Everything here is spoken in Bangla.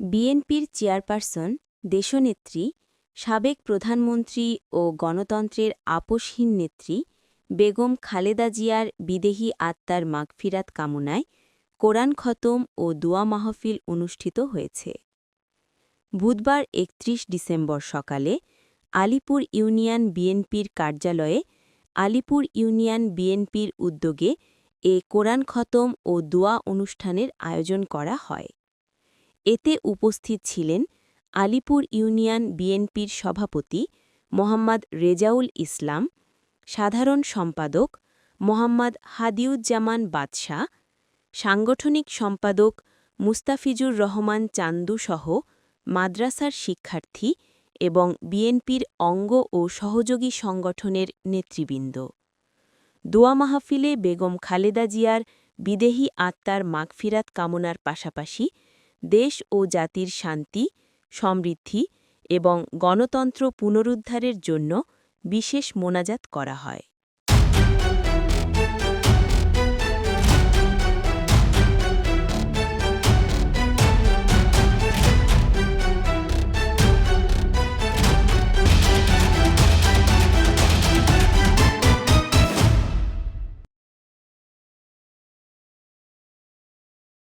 বিএনপির চেয়ারপারসন, দেশনেত্রী, সাবেক প্রধানমন্ত্রী ও গণতন্ত্রের আপোষহীন নেত্রী বেগম খালেদা জিয়ার বিদেহী আত্মার মাগফিরাত কামনায় কোরআন খতম ও দোয়া মাহফিল অনুষ্ঠিত হয়েছে। বুধবার ৩১ ডিসেম্বর সকালে আলিপুর ইউনিয়ন বিএনপির কার্যালয়ে আলিপুর ইউনিয়ন বিএনপির উদ্যোগে এ কোরআন খতম ও দোয়া অনুষ্ঠানের আয়োজন করা হয়। এতে উপস্থিত ছিলেন আলিপুর ইউনিয়ন বিএনপির সভাপতি মোহাম্মদ রেজাউল ইসলাম, সাধারণ সম্পাদক মোহাম্মদ হাদিউজ্জামান বাদশাহ সাংগঠনিক সম্পাদক মুস্তাফিজুর রহমান চান্দুসহ মাদ্রাসার শিক্ষার্থী এবং বিএনপির অঙ্গ ও সহযোগী সংগঠনের নেতৃবৃন্দ। দোয়া মাহফিলে বেগম খালেদা জিয়ার বিদেহী আত্মার মাগফিরাত কামনার পাশাপাশি দেশ ও জাতির শান্তি সমৃদ্ধি এবং গণতন্ত্র পুনরুদ্ধারের জন্য বিশেষ মোনাজাত করা হয়।